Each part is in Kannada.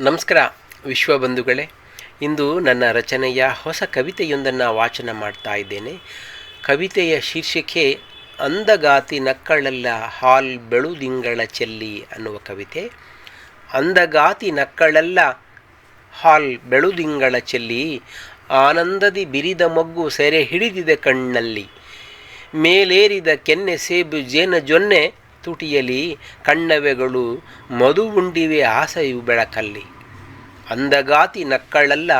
ನಮಸ್ಕಾರ ವಿಶ್ವಬಂಧುಗಳೇ ಇಂದು ನನ್ನ ರಚನೆಯ ಹೊಸ ಕವಿತೆಯೊಂದನ್ನು ವಾಚನ ಮಾಡ್ತಾ ಇದ್ದೇನೆ. ಕವಿತೆಯ ಶೀರ್ಷಿಕೆ, ಅಂದಗಾತಿ ನಕ್ಕಳೆಲ್ಲ, ಹಾಲ್ ಬೆಳುದಿಂಗಳ ಚೆಲ್ಲಿ ಅನ್ನುವ ಕವಿತೆ. ಅಂದಗಾತಿ ನಕ್ಕಳೆಲ್ಲ, ಹಾಲ್ ಬೆಳುದಿಂಗಳ ಚೆಲ್ಲಿ, ಆನಂದದಿ ಬಿರಿದ ಮೊಗ್ಗು ಸೆರೆ ಹಿಡಿದಿದೆ ಕಣ್ಣಲ್ಲಿ. ಮೇಲೇರಿದ ಕೆನ್ನೆ ಸೇಬು ಜೇನ ಜೊನ್ನೆ ತುಟಿಯಲಿ ಕಣ್ಣವೆಗಳು ಮಧು ಉಂಡಿವೆ ಆಸೆಯು ಬೆಳಕಲ್ಲಿ. ಅಂದಗಾತಿ ನಕ್ಕಳಲ್ಲ,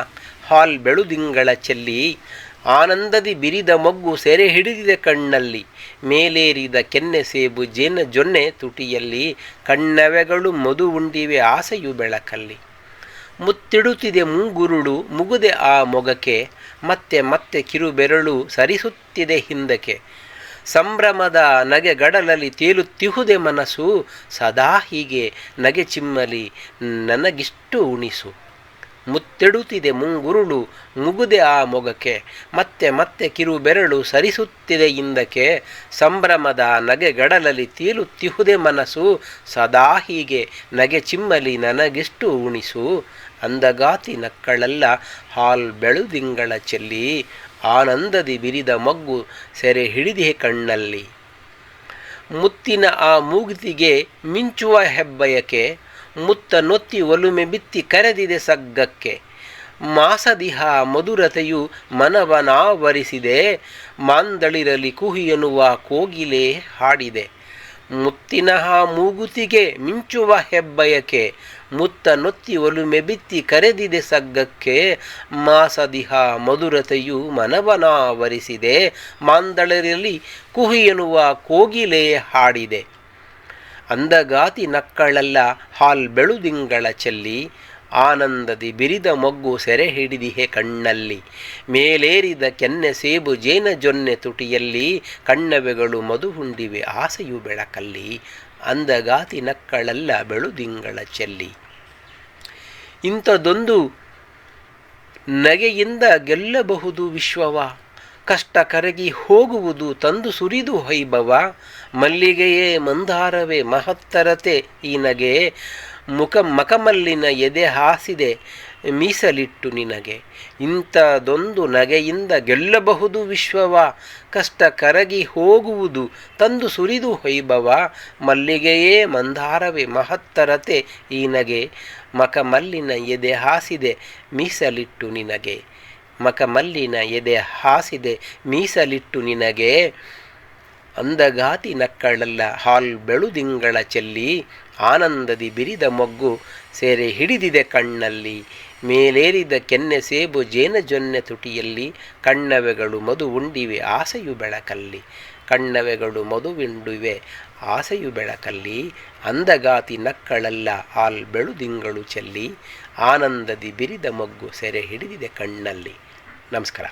ಹಾಲ್ ಬೆಳುದಿಂಗಳ ಚೆಲ್ಲಿ. ಆನಂದದಿ ಬಿರಿದ ಮಗ್ಗು ಸೆರೆ ಹಿಡಿದಿದೆ ಕಣ್ಣಲ್ಲಿ. ಮೇಲೇರಿದ ಕೆನ್ನೆ ಸೇಬು ಜೇನ ಜೊನ್ನೆ ತುಟಿಯಲ್ಲಿ ಕಣ್ಣವೆಗಳು ಮಧು ಉಂಡಿವೆ ಆಸೆಯು ಬೆಳಕಲ್ಲಿ. ಮುತ್ತಿಡುತ್ತಿದೆ ಮುಂಗುರುಳು ಮುಗುದೆ ಆ ಮೊಗಕ್ಕೆ. ಮತ್ತೆ ಮತ್ತೆ ಕಿರುಬೆರಳು ಸರಿಸುತ್ತಿದೆ ಹಿಂದಕ್ಕೆ. ಸಂಭ್ರಮದ ನಗೆ ಗಡಲಲ್ಲಿ ತೇಲುತ್ತಿಹುದೆ ಮನಸ್ಸು ಸದಾ ಹೀಗೆ ನಗೆ ಚಿಮ್ಮಲಿ ನನಗಿಷ್ಟು ಉಣಿಸು. ಮುತ್ತೆಡುತ್ತಿದೆ ಮುಂಗುರುಳು ಮುಗುದೆ ಆ ಮೊಗಕ್ಕೆ. ಮತ್ತೆ ಮತ್ತೆ ಕಿರು ಬೆರಳು ಸರಿಸುತ್ತಿದೆ ಹಿಂದಕ್ಕೆ. ಸಂಭ್ರಮದ ನಗೆ ಗಡಲಲ್ಲಿ ತೇಲುತ್ತಿಹುದೆ ಮನಸ್ಸು ಸದಾ ಹೀಗೆ ನಗೆ ಚಿಮ್ಮಲಿ ನನಗಿಷ್ಟು ಉಣಿಸು. ಅಂದಗಾತಿ ನಕ್ಕಳೆಲ್ಲ ಹಾಲ್ ಬೆಳುದಿಂಗಳ ಚೆಲ್ಲಿ ಆನಂದದಿ ಬಿರಿದ ಮಗ್ಗು ಸೆರೆ ಹಿಡಿದಿಹೆ ಕಣ್ಣಲ್ಲಿ. ಮುತ್ತಿನ ಆ ಮೂಗುತಿಗೆ ಮಿಂಚುವ ಹೆಬ್ಬಯಕೆ, ಮುತ್ತ ನೊತ್ತಿ ಒಲುಮೆ ಬಿತ್ತಿ ಕರೆದಿದೆ ಸಗ್ಗಕ್ಕೆ. ಮಾಸದಿಹ ಮಧುರತೆಯು ಮನವನಾವರಿಸಿದೆ, ಮಾಂದಳಿರಲಿ ಕುಹಿಯನುವ ಕೋಗಿಲೆ ಹಾಡಿದೆ. ಮುತ್ತಿನ ಆ ಮೂಗುತಿಗೆ ಮಿಂಚುವ ಹೆಬ್ಬಯಕೆ, ಮುತ್ತ ನೊತ್ತಿ ಒಲುಮೆ ಬಿತ್ತಿ ಕರೆದಿದೆ ಸಗ್ಗಕ್ಕೆ, ಮಾಸದಿಹ ಮಧುರತೆಯು ಮನವನಾವರಿಸಿದೆ ಮಾಂದಳರಲ್ಲಿ ಕುಹಿ ಎನ್ನುವ ಕೋಗಿಲೆ ಹಾಡಿದೆ. ಅಂದಗಾತಿ ನಕ್ಕಳಲ್ಲ ಹಾಲ್ ಬೆಳುದಿಂಗಳ ಚೆಲ್ಲಿ ಆನಂದದಿ ಬಿರಿದ ಮೊಗ್ಗು ಸೆರೆ ಹಿಡಿದಿಹೆ ಕಣ್ಣಲ್ಲಿ. ಮೇಲೇರಿದ ಕೆನ್ನೆ ಸೇಬು ಜೇನ ಜೊನ್ನೆ ತುಟಿಯಲ್ಲಿ ಕಣ್ಣವೆಗಳು ಮಧುಹುಂಡಿವೆ ಆಸೆಯು ಬೆಳಕಲ್ಲಿ. ಅಂದಗಾತಿ ನಕ್ಕಳೆಲ್ಲ ಬೆಳುದಿಂಗಳ ಚೆಲ್ಲಿ. ಇಂಥದೊಂದು ನಗೆಯಿಂದ ಗೆಲ್ಲಬಹುದು ವಿಶ್ವವ. ಕಷ್ಟ ಕರಗಿ ಹೋಗುವುದು ತಂದು ಸುರಿದು ಹೊಯ್ಬವ ಮಲ್ಲಿಗೆಯೇ ಮಂದಾರವೇ ಮಹತ್ತರತೆ ಈ ನಗೆ. ಮುಖ ಮಕಮಲ್ಲಿನ ಎದೆ ಹಾಸಿದೆ, ಮೀಸಲಿಟ್ಟು ನಿನಗೆ. ಇಂಥದೊಂದು ನಗೆಯಿಂದ ಗೆಲ್ಲಬಹುದು ವಿಶ್ವವ, ಕಷ್ಟ ಕರಗಿ ಹೋಗುವುದು ತಂದು ಸುರಿದು ಹೊಯ್ಬವ. ಮಲ್ಲಿಗೆಯೇ ಮಂದಾರವೇ, ಮಹತ್ತರತೆ ಈ ನಗೆ. ಮಕಮಲ್ಲಿನ ಎದೆ ಹಾಸಿದೆ, ಮೀಸಲಿಟ್ಟು ನಿನಗೆ. ಮಕಮಲ್ಲಿನ ಎದೆ ಹಾಸಿದೆ, ಮೀಸಲಿಟ್ಟು ನಿನಗೆ. ಅಂದಗಾತಿ ನಕ್ಕಳಲ್ಲ, ಹಾಲ್ ಬೆಳುದಿಂಗಳ ಚೆಲ್ಲಿ. ಆನಂದದಿ ಬಿರಿದ ಮೊಗ್ಗು ಸೇರೆ ಹಿಡಿದಿದೆ ಕಣ್ಣಲ್ಲಿ, ಮೇಲೇರಿದ ಕೆನ್ನೆ ಸೇಬು ಜೇನ ಜೊನ್ನೆ ತುಟಿಯಲ್ಲಿ, ಕಣ್ಣವೆಗಳು ಮಧು ಉಂಡಿವೆ ಆಸೆಯು ಬೆಳಕಲ್ಲಿ, ಕಣ್ಣವೆಗಳು ಮಧುವಿಂಡುವೆ ಆಸೆಯು ಬೆಳಕಲ್ಲಿ, ಅಂದಗಾತಿ ನಕ್ಕಳೆಲ್ಲ ಆಲ್ ಬೆಳುದಿಂಗಳು ಚೆಲ್ಲಿ, ಆನಂದದಿ ಬಿರಿದ ಮೊಗ್ಗು ಸೆರೆ ಹಿಡಿದಿದೆ ಕಣ್ಣಲ್ಲಿ. ನಮಸ್ಕಾರ.